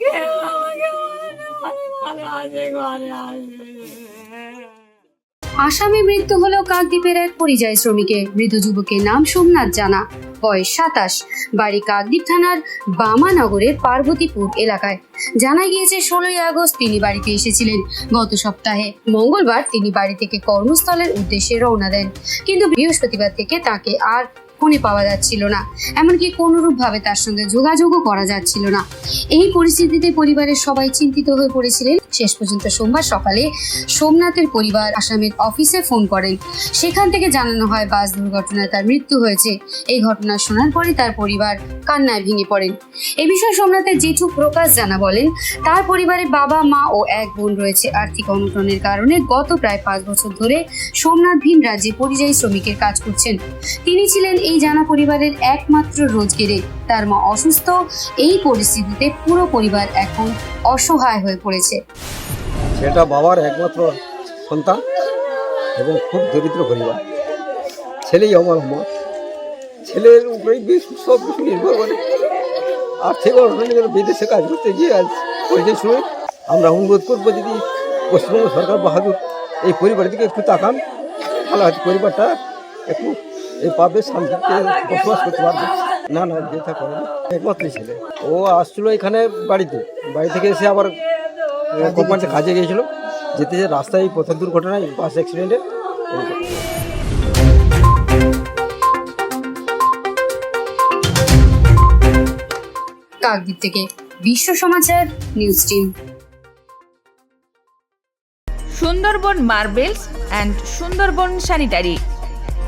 কেউ আমাকে বলে ঘরে আসে, ঘরে আসামে মৃত্যু হলো কাকদ্বীপের এক পরিযায়ী শ্রমিকের। মৃত যুবকের নাম সোমনাথ জানা। বয়স সাতাশ। বাড়ি কাকদ্বীপ থানার বামানগরের পার্বতীপুর এলাকায়। জানা গিয়েছে ষোলোই আগস্ট তিনি বাড়িতে এসেছিলেন। গত সপ্তাহে মঙ্গলবার তিনি বাড়ি থেকে কর্মস্থলের উদ্দেশ্যে রওনা দেন। কিন্তু বৃহস্পতিবার থেকে তাকে আর ফোনে পাওয়া যাচ্ছিল না। এমনকি কোনোরূপভাবে তার সঙ্গে যোগাযোগও করা যাচ্ছিল না। এই পরিস্থিতিতে পরিবারের সবাই চিন্তিত হয়ে পড়েছিলেন। শেষ পর্যন্ত সোমবার সকালে সোমনাথের পরিবার আসামের অফিসে ফোন করেন। সেখান থেকে জানানো হয়, বাস দুর্ঘটনায় তার মৃত্যু হয়েছে। এই ঘটনা শোনার পরে তার পরিবার কান্নায় ভেঙে পড়েন। এ বিষয়ে সোমনাথের জেঠু প্রকাশ জানা বলেন, তার পরিবারে বাবা, মা ও এক বোন রয়েছে। আর্থিক অনটনের কারণে গত প্রায় পাঁচ বছর ধরে সোমনাথ ভিন রাজ্যে পরিযায়ী শ্রমিকের কাজ করছেন। তিনি ছিলেন এই জানা পরিবারের একমাত্র রোজগেরে। তার মা অসুস্থ, এই পরিস্থিতিতে পুরো পরিবার এখন অসহায় হয়ে পড়েছে। সেটা বাবার একমাত্র সন্তান এবং খুব দরিদ্র পরিবার। ছেলেই আমার মা ছেলের উপরেই বেশ সব কিছু নির্ভর করে। আর্থিক জন্য বিদেশে কাজ করতে গিয়ে আজ পরিচয় শ্রমিক আমরা অনুরোধ করব যদি পশ্চিমবঙ্গ সরকার বাহাদুর এই পরিবারের দিকে একটু তাকান। তাহলে পরিবারটা একটু এই পাবে শান্তিতে বসবাস করতে পারবে। না না যেটা করে। একমাত্র ছেলে। ও আসছিল এখানে বাড়িতে। বাড়ি থেকে এসে আবার কোম্পানিতে কাজে গিয়েছিল। যেতে যে রাস্তায় পথের দুর্ঘটনায় বাস অ্যাক্সিডেন্টে কাকদ্বীপ থেকে Biswa Samachar news team Sundarban marbles and Sundarban sanitary.